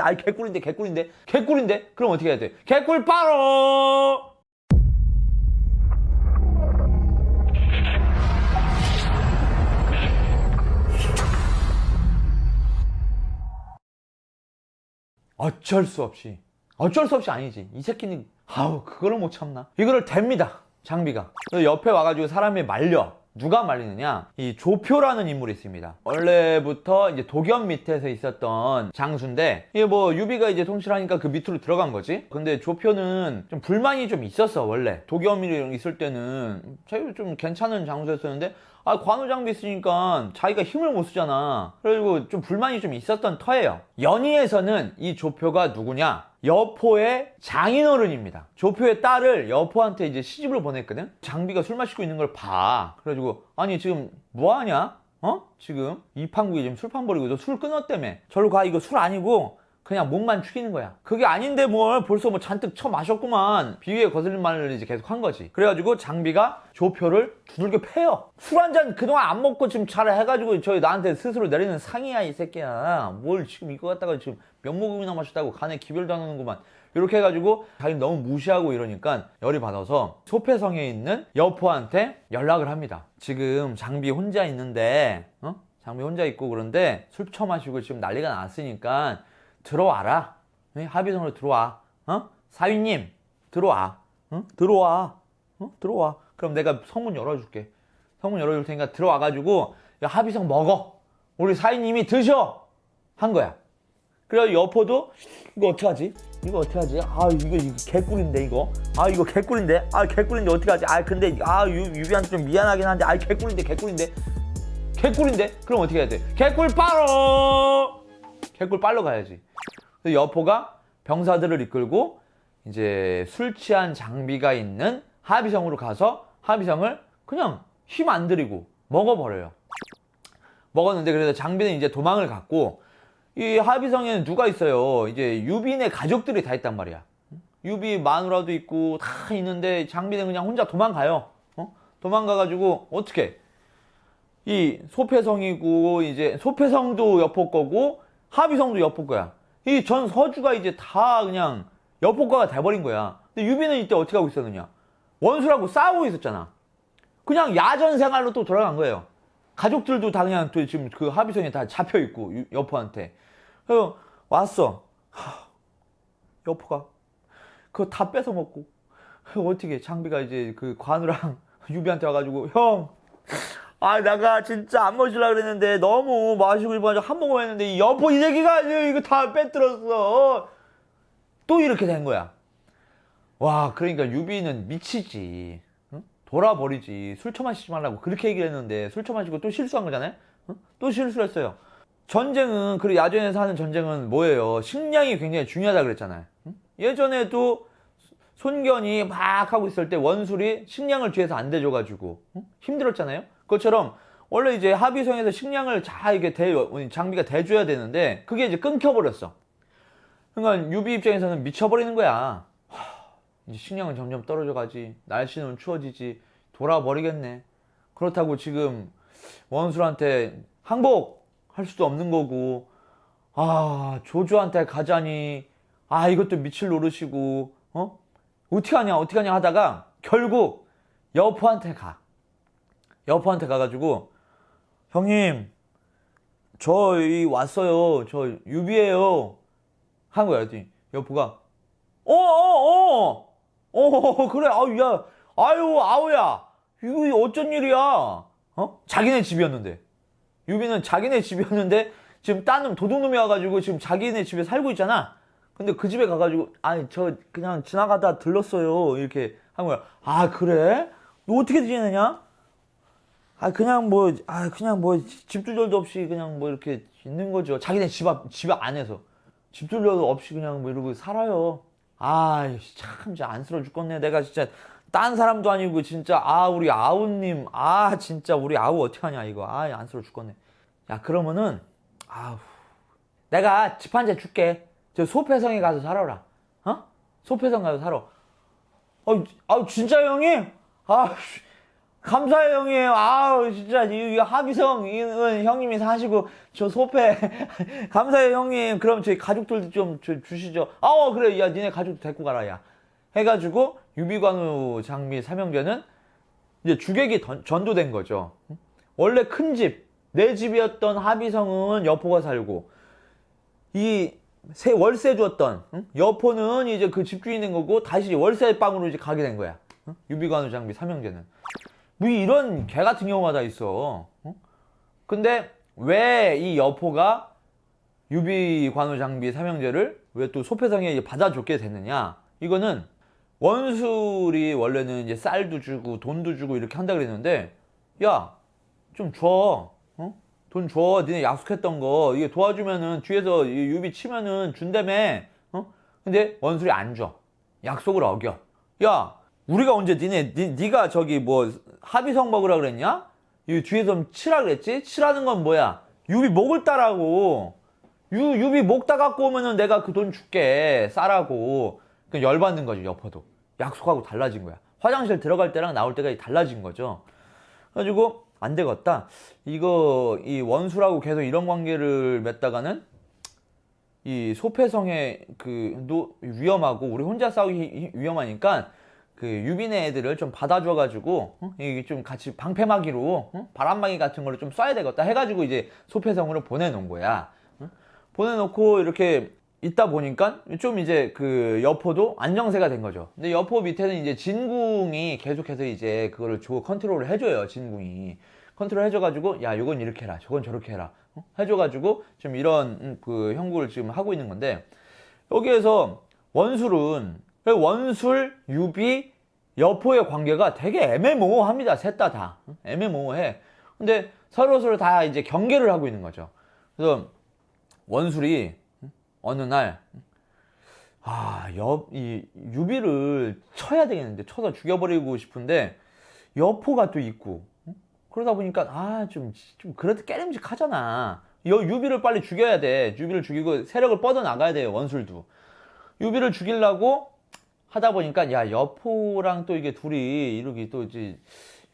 아이 개꿀인데 개꿀인데. 개꿀인데? 그럼 어떻게 해야 돼? 개꿀 빨어. 어쩔 수 없이. 어쩔 수 없이 아니지. 이 새끼는 아우 그거를 못 참나. 이거를 댑니다 장비가. 옆에 와가지고 사람이 말려 누가 말리느냐? 이 조표라는 인물이 있습니다. 원래부터 이제 독연 밑에서 있었던 장수인데 이게 뭐 유비가 이제 통치하니까 그 밑으로 들어간 거지? 근데 조표는 좀 불만이 좀 있었어 원래. 독연이 있을 때는. 자기 좀 괜찮은 장수였었는데 아 관우장비 있으니까 자기가 힘을 못 쓰잖아. 그리고 좀 불만이 좀 있었던 터예요. 연희에서는 이 조표가 누구냐 여포의 장인어른입니다. 조표의 딸을 여포한테 이제 시집을 보냈거든? 장비가 술 마시고 있는 걸 봐. 그래가지고, 아니, 지금 뭐 하냐? 어? 지금 이 판국이 지금 술판 버리고 너 술 끊었다며. 절로 가. 이거 술 아니고, 그냥 목만 축이는 거야. 그게 아닌데 뭘 벌써 뭐 잔뜩 쳐 마셨구만. 비위에 거슬린 말을 이제 계속 한 거지. 그래가지고 장비가 조표를 두들겨 패요. 술 한 잔 그동안 안 먹고 지금 잘 해가지고 저희 나한테 스스로 내리는 상이야, 이 새끼야. 뭘 지금 이거 갖다가 지금 몇 모금이나 마셨다고 간에 기별도 안 하는구만. 이렇게 해가지고 자기 너무 무시하고 이러니까 열이 받아서 소패성에 있는 여포한테 연락을 합니다. 지금 장비 혼자 있는데, 어? 장비 혼자 있고 그런데 술 처마시고 지금 난리가 났으니까 들어와라. 네, 합의성으로 들어와. 어? 사위님, 들어와. 어? 들어와. 어? 들어와. 그럼 내가 성문 열어줄게. 성문 열어줄 테니까 들어와가지고 야, 합의성 먹어. 우리 사위님이 드셔. 한 거야. 그래서 여포도 이거 어떡하지? 이거 어떡하지? 아 이거 이거 개꿀인데 이거. 아 이거 개꿀인데. 아 개꿀인데 어떡하지? 아 근데 아 유, 유비한테 좀 미안하긴 한데 아 개꿀인데 개꿀인데. 개꿀인데? 그럼 어떻게 해야 돼? 개꿀 빨어. 개꿀 빨러 가야지. 그래서 여포가 병사들을 이끌고 이제 술 취한 장비가 있는 하비성으로 가서 하비성을 그냥 힘 안 들이고 먹어버려요. 먹었는데 그래서 장비는 이제 도망을 갔고 이 하비성에는 누가 있어요? 이제 유빈의 가족들이 다 있단 말이야. 유비 마누라도 있고 다 있는데 장비는 그냥 혼자 도망가요. 어? 도망가가지고 어떻게? 이 소패성이고 이제 소패성도 여포 거고 하비성도 여포 거야. 이 전 서주가 이제 다 그냥 여포 거가 돼버린 거야. 근데 유비는 이때 어떻게 하고 있었느냐? 원수라고 싸우고 있었잖아. 그냥 야전 생활로 또 돌아간 거예요. 가족들도 다 그냥 또 지금 그 하비성에 다 잡혀 있고 유- 여포한테. 그래서 왔어. 하, 여포가 그거 다 뺏어 먹고 어떻게 장비가 이제 그 관우랑 유비한테 와가지고 형. 아, 내가 진짜 안 마시려고 그랬는데 너무 마시고 싶어가지고 한 모금 했는데 이 여포 이 새끼가 이거 다 빼들었어. 또 이렇게 된 거야. 와, 그러니까 유비는 미치지. 응? 돌아버리지. 술 처마시지 말라고 그렇게 얘기를 했는데 술 처마시고 또 실수한 거잖아요? 응? 또 실수를 했어요. 전쟁은, 그리고 야전에서 하는 전쟁은 뭐예요? 식량이 굉장히 중요하다 그랬잖아요. 응? 예전에도 손견이 막 하고 있을 때 원술이 식량을 뒤에서 안 대줘가지고 응? 힘들었잖아요. 그것처럼 원래 이제 합의성에서 식량을 잘 이게 대, 장비가 대줘야 되는데 그게 이제 끊겨버렸어. 그러니까 유비 입장에서는 미쳐버리는 거야. 하, 이제 식량은 점점 떨어져가지. 날씨는 추워지지. 돌아버리겠네. 그렇다고 지금 원술한테 항복 할 수도 없는 거고. 아 조조한테 가자니. 아 이것도 미칠 노릇이고. 어? 어떻게 하냐 어떻게 하냐 하다가 결국 여포한테 가. 여포한테 가가지고 형님 저희 왔어요. 저 유비예요. 한 거야. 그랬더니 여포가 어어어 어, 어, 그래 아유 야 아유 아우야 이거 어쩐 일이야 어 자기네 집이었는데 유비는 자기네 집이었는데 지금 딴 놈 도둑놈이 와가지고 지금 자기네 집에 살고 있잖아 근데 그 집에 가가지고 아니 저 그냥 지나가다 들렀어요. 이렇게 한 거야. 아 그래? 너 어떻게 지내냐? 아 그냥 뭐 아 그냥 뭐 집주절도 없이 그냥 뭐 이렇게 있는 거죠. 자기네 집 앞 집 안에서. 집주절도 없이 그냥 뭐 이러고 살아요. 아참 진짜 안쓰러워 죽겠네. 내가 진짜 딴 사람도 아니고 진짜 아 우리 아우님. 아 진짜 우리 아우 어떡하냐 이거. 아 안쓰러워 죽겠네. 야 그러면은 아우. 내가 집 한 채 줄게 저 소패성에 가서 살아라. 어? 소패성 가서 살아. 아, 아 진짜 형님 아 씨. 감사해요 형님 아우 진짜. 이, 이 합의성 이은 형님이 사시고 저 소패. 감사해요 형님. 그럼 저희 가족들도 좀 주, 주시죠. 아 어 그래. 야 니네 가족 데리고 가라 야. 해가지고 유비관우 장미 삼형제는 이제 주객이 던- 전도된 거죠. 원래 큰 집 내 집이었던 합의성은 여포가 살고 이 세 월세 줬던 응? 여포는 이제 그 집주인 된 거고 다시 월세 방으로 이제 가게 된 거야 응? 유비관우 장미 삼형제는 뭐 이런 개 같은 경우가 다 있어. 어? 근데 왜 이 여포가 유비 관우 장비 삼형제를 왜 또 소패성에 이제 받아줬게 됐느냐? 이거는 원술이 원래는 이제 쌀도 주고 돈도 주고 이렇게 한다 그랬는데 야 좀 줘. 어? 돈 줘. 니네 약속했던 거 이게 도와주면은 뒤에서 이 유비 치면은 준다며. 어? 근데 원술이 안 줘. 약속을 어겨. 야, 우리가 언제 니네 니, 니가 저기 뭐 합의성 먹으라 그랬냐? 이 뒤에서 치라 그랬지? 치라는 건 뭐야? 유비 목을 따라고. 유, 유비 목 따갖고 오면은 내가 그 돈 줄게. 싸라고. 그 열받는 거지, 여포도. 약속하고 달라진 거야. 화장실 들어갈 때랑 나올 때가 달라진 거죠. 그래가지고, 안 되겠다. 이거, 이 원수라고 계속 이런 관계를 맺다가는 이 소패성의 그 노- 위험하고 우리 혼자 싸우기 히- 위험하니까 그 유빈의 애들을 좀 받아줘가지고 어? 이게 좀 같이 방패막이로 어? 바람막이 같은 걸로 좀 쏴야 되겠다 해가지고 이제 소패성으로 보내놓은 거야. 어? 보내놓고 이렇게 있다 보니까 좀 이제 그 여포도 안정세가 된 거죠. 근데 여포 밑에는 이제 진궁이 계속해서 이제 그거를 조 컨트롤을 해줘요. 진궁이 컨트롤 해줘가지고 야 요건 이렇게 해라, 저건 저렇게 해라 어? 해줘가지고 좀 이런 음, 그 형국을 지금 하고 있는 건데 여기에서 원술은 원술, 유비, 여포의 관계가 되게 애매모호합니다. 셋 다 다. 애매모호해. 근데 서로 서로 다 이제 경계를 하고 있는 거죠. 그래서 원술이 어느 날 아, 여, 이 유비를 쳐야 되겠는데 쳐서 죽여버리고 싶은데 여포가 또 있고 그러다 보니까 아좀좀 그래도 깨름직하잖아. 여 유비를 빨리 죽여야 돼. 유비를 죽이고 세력을 뻗어 나가야 돼요. 원술도. 유비를 죽이려고 하다 보니까 야 여포랑 또 이게 둘이 이렇게 또 이제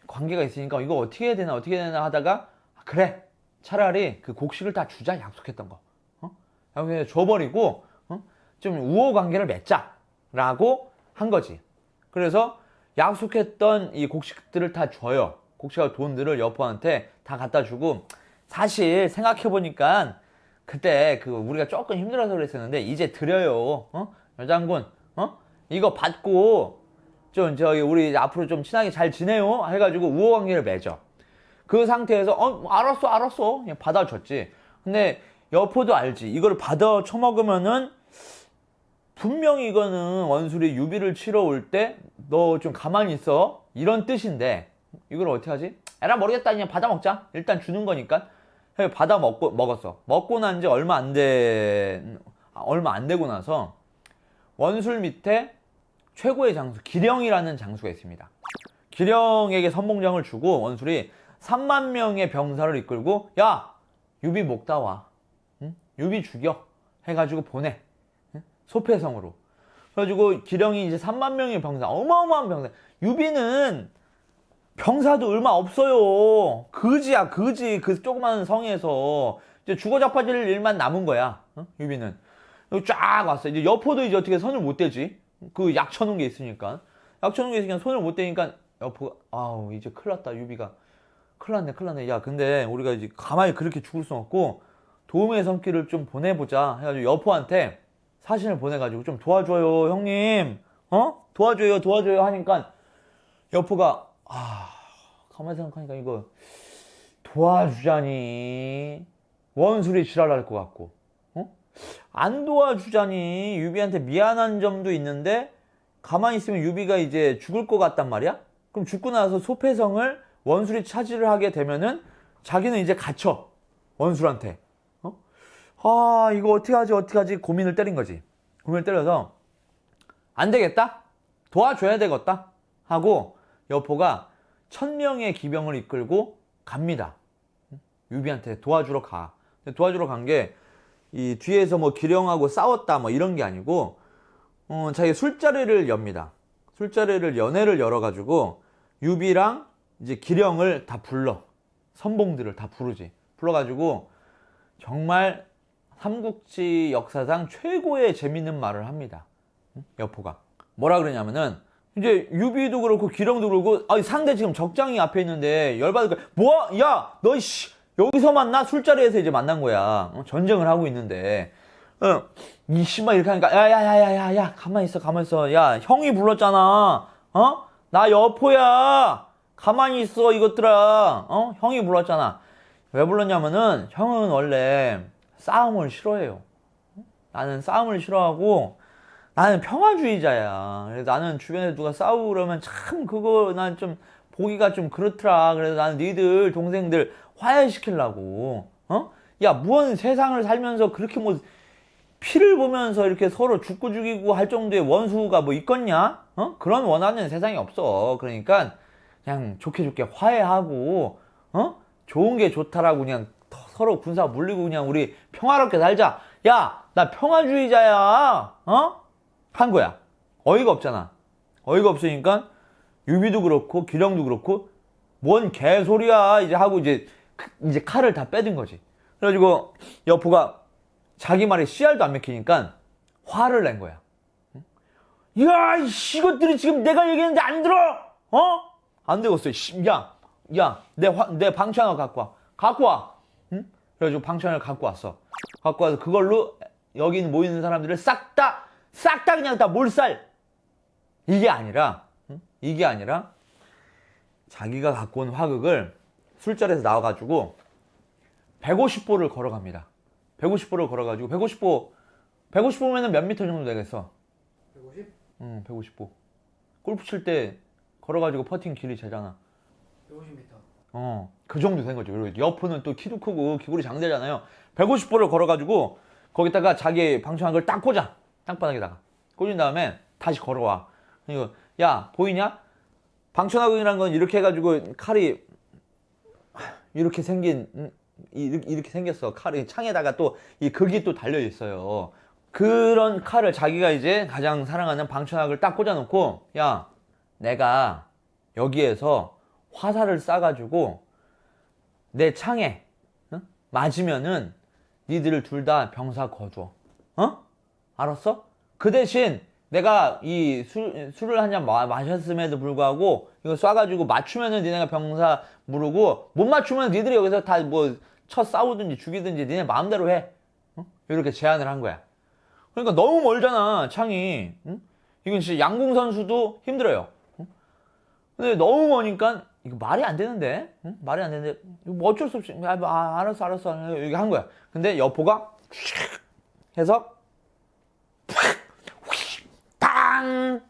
관계가 있으니까 이거 어떻게 해야 되나 어떻게 해야 되나 하다가 아, 그래 차라리 그 곡식을 다 주자 약속했던 거 어? 그냥 줘버리고 어? 좀 우호 관계를 맺자라고 한 거지 그래서 약속했던 이 곡식들을 다 줘요 곡식과 돈들을 여포한테 다 갖다 주고 사실 생각해 보니까 그때 그 우리가 조금 힘들어서 그랬었는데 이제 드려요 어? 여장군 어? 이거 받고 좀 저기 우리 앞으로 좀 친하게 잘 지내요 해가지고 우호 관계를 맺어 그 상태에서 어 알았어 알았어 그냥 받아줬지 근데 여포도 알지. 이걸 받아 처먹으면은 분명히 이거는 원술이 유비를 치러 올 때 너 좀 가만히 있어. 이런 뜻인데. 이걸 어떻게 하지? 에라 모르겠다. 그냥 받아 먹자. 일단 주는 거니까. 받아 먹고 먹었어. 먹고 난 지 얼마 안 돼 얼마 안 되고 나서 원술 밑에 최고의 장수 기령이라는 장수가 있습니다. 기령에게 선봉장을 주고 원술이 3만 명의 병사를 이끌고 야 유비 목 따와. 응? 유비 죽여 해가지고 보내 응? 소패성으로 그래가지고 기령이 이제 3만 명의 병사 어마어마한 병사 유비는 병사도 얼마 없어요 그지야 그지 그 조그마한 성에서 이제 죽어 자빠질 일만 남은 거야 응? 유비는 쫙 왔어. 이제 여포도 이제 어떻게 손을 못 대지. 그 약 쳐놓은 게 있으니까. 약 쳐놓은 게 있으니까 손을 못 대니까 여포가, 아우, 이제 큰일 났다, 유비가. 큰일 났네, 큰일 났네. 야, 근데 우리가 이제 가만히 그렇게 죽을 순 없고, 도움의 손길을 좀 보내보자. 해가지고 여포한테 사신을 보내가지고 좀 도와줘요, 형님. 어? 도와줘요, 도와줘요. 하니까 여포가, 아, 가만히 생각하니까 이거 도와주자니. 원술이 지랄날 것 같고. 어? 안 도와주자니 유비한테 미안한 점도 있는데 가만히 있으면 유비가 이제 죽을 것 같단 말이야? 그럼 죽고 나서 소패성을 원술이 차지를 하게 되면은 자기는 이제 갇혀 원술한테 어? 아 이거 어떻게 하지 어떻게 하지? 고민을 때린 거지. 고민을 때려서 안 되겠다? 도와줘야 되겠다? 하고 여포가 천 명의 기병을 이끌고 갑니다. 유비한테 도와주러 가. 도와주러 간 게 이 뒤에서 뭐 기령하고 싸웠다 뭐 이런 게 아니고 어, 자기 술자리를 엽니다. 술자리를 연애를 열어 가지고 유비랑 이제 기령을 다 불러. 선봉들을 다 부르지. 불러가지고 정말 삼국지 역사상 최고의 재밌는 말을 합니다. 응? 여포가. 뭐라 그러냐면은 이제 유비도 그렇고 기령도 그렇고 아 상대 지금 적장이 앞에 있는데 열받을 거야. 뭐? 야, 너 씨, 여기서 만나 술자리에서 이제 만난 거야. 어? 전쟁을 하고 있는데. 어, 이 씨발 이렇게 하니까 야야야야야 야 가만히 있어 가만히 있어 야 형이 불렀잖아 어? 나 여포야 가만히 있어 이것들아 어? 형이 불렀잖아 왜 불렀냐면은 형은 원래 싸움을 싫어해요 나는 싸움을 싫어하고 나는 평화주의자야 그래서 나는 주변에 누가 싸우고 그러면 참 그거 난 좀 보기가 좀 그렇더라 그래서 나는 니들 동생들 화해시키려고 어? 야 무언 세상을 살면서 그렇게 뭐 피를 보면서 이렇게 서로 죽고 죽이고 할 정도의 원수가 뭐 있겠냐? 어? 그런 원하는 세상이 없어. 그러니까 그냥 좋게 좋게 화해하고 어? 좋은 게 좋다라고 그냥 더- 서로 군사 물리고 그냥 우리 평화롭게 살자. 야, 나 평화주의자야. 어? 한 거야. 어이가 없잖아. 어이가 없으니까 유비도 그렇고 기령도 그렇고 뭔 개소리야 이제 하고 이제 크- 이제 칼을 다 빼든 거지. 그래가지고 여포가 자기 말에 씨알도 안 맥히니까 화를 낸 거야. 응? 야, 이것들이 지금 내가 얘기했는데 안 들어! 어? 안 되겠어. 씨, 야, 야, 내, 화, 내 방창을 갖고 와. 갖고 와! 응? 그래가지고 방창을 갖고 왔어. 갖고 와서 그걸로 여기 모이는 사람들을 싹 다, 싹 다 그냥 다 몰살! 이게 아니라, 응? 이게 아니라, 자기가 갖고 온 화극을 술자리에서 나와가지고 150보를 걸어갑니다. 150보를 걸어가지고 150보 150보면은 몇 미터 정도 되겠어? 150? 응, 150보. 골프 칠 때 걸어가지고 퍼팅 길이 재잖아. 150m. 어, 그 정도 된 거죠. 그리고 여포는 또 키도 크고 기골이 장대잖아요. 150보를 걸어가지고 거기다가 자기 방청한 걸 딱 꽂아. 땅바닥에다가. 꽂은 다음에 다시 걸어와. 그리고 야 보이냐? 방천화극이라는 건 이렇게 해가지고 칼이 이렇게 생긴 음, 이렇게 생겼어. 칼이 창에다가 또 이 극이 또 달려 있어요. 그런 칼을 자기가 이제 가장 사랑하는 방천학을 딱 꽂아놓고 야 내가 여기에서 화살을 쏴가지고 내 창에 응? 맞으면은 니들 둘다 병사 거둬. 어? 알았어? 그 대신 내가 이 술, 술을 한 잔 마셨음에도 불구하고 이거 쏴가지고 맞추면은 니네가 병사 무르고 못 맞추면 니들이 여기서 다 뭐 쳐 싸우든지 죽이든지 니네 마음대로 해. 어? 이렇게 제안을 한 거야. 그러니까 너무 멀잖아 창이. 응? 이건 진짜 양궁 선수도 힘들어요. 응? 근데 너무 머니까 이거 말이 안 되는데 응? 말이 안 되는데 이거 뭐 어쩔 수 없이 아, 아, 알았어 알았어 이렇게 한 거야. 근데 여포가 해서! 땅